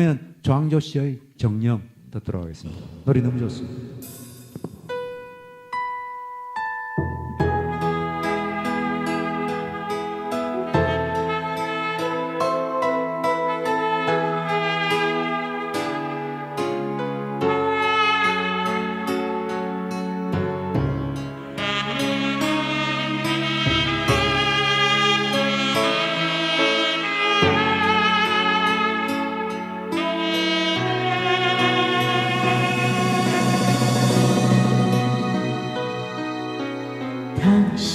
자 그러면 조항조 씨의 정령 듣도록 하겠습니다. 노래 너무 좋습니다.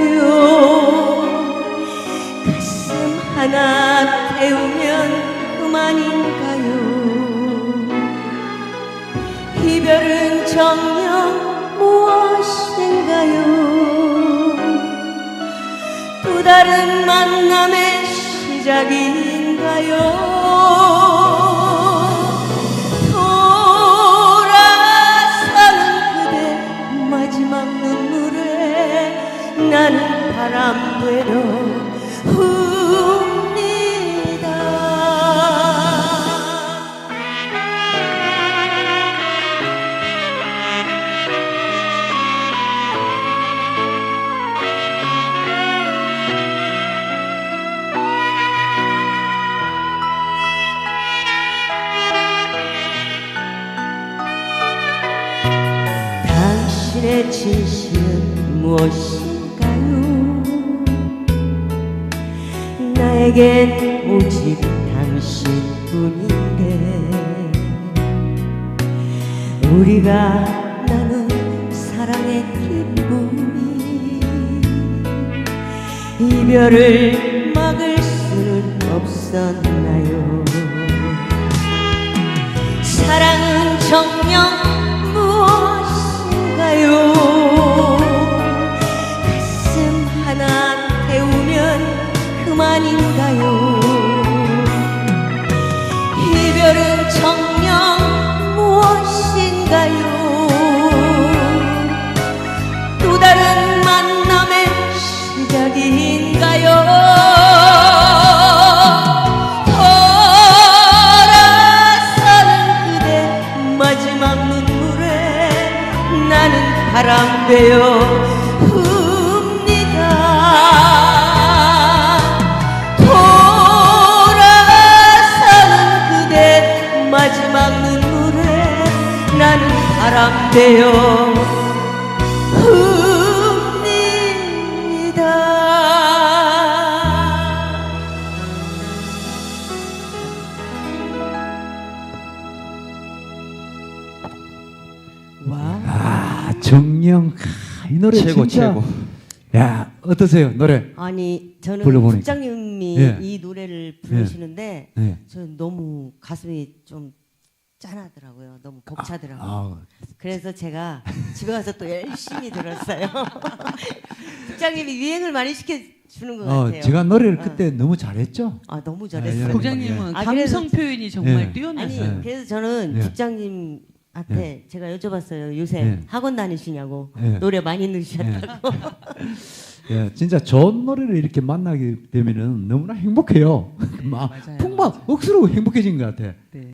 무엇인가요? 가슴 하나 태우면 그만인가요? 이별은 정녕 무엇인가요? 또 다른 만남의 시작인가요? 돌아서는 그대 마지막 눈물에 나는 바람 되러 웁니다. 당신의 진실은 무엇 일까요? 나에겐 오직 당신뿐인데 우리가 나눈 사랑의 기쁨이 이별을 막을 수는 없었나요? 사랑은 정녕 바람 되어 웁니다. 돌아서는 그대 마지막 눈물에 나는 바람 되어 정령 아, 이 노래 최고, 진짜 최고. 야 어떠세요 노래? 아니 저는 불러보니까. 국장님이 예. 이 노래를 부르시는데 예. 저는 너무 가슴이 좀 짠하더라고요. 너무 벅차더라고요. 아, 그래서 제가 집에 가서 또 열심히 들었어요. 국장님이 유행을 많이 시켜주는 것 어, 같아요. 제가 노래를 어. 그때 너무 잘했죠. 아 너무 아, 잘했어요. 예. 국장님은 아, 감성 그래서- 표현이 정말 예. 뛰어나세요. 예. 그래서 저는 예. 국장님 한테 제가 여쭤봤어요. 요새 예. 학원 다니시냐고 예. 노래 많이 넣으셨다고. 예, 진짜 좋은 노래를 이렇게 만나게 되면은 너무나 행복해요. 막 맞아요. 풍막 억수로 행복해진 것 같아. 네.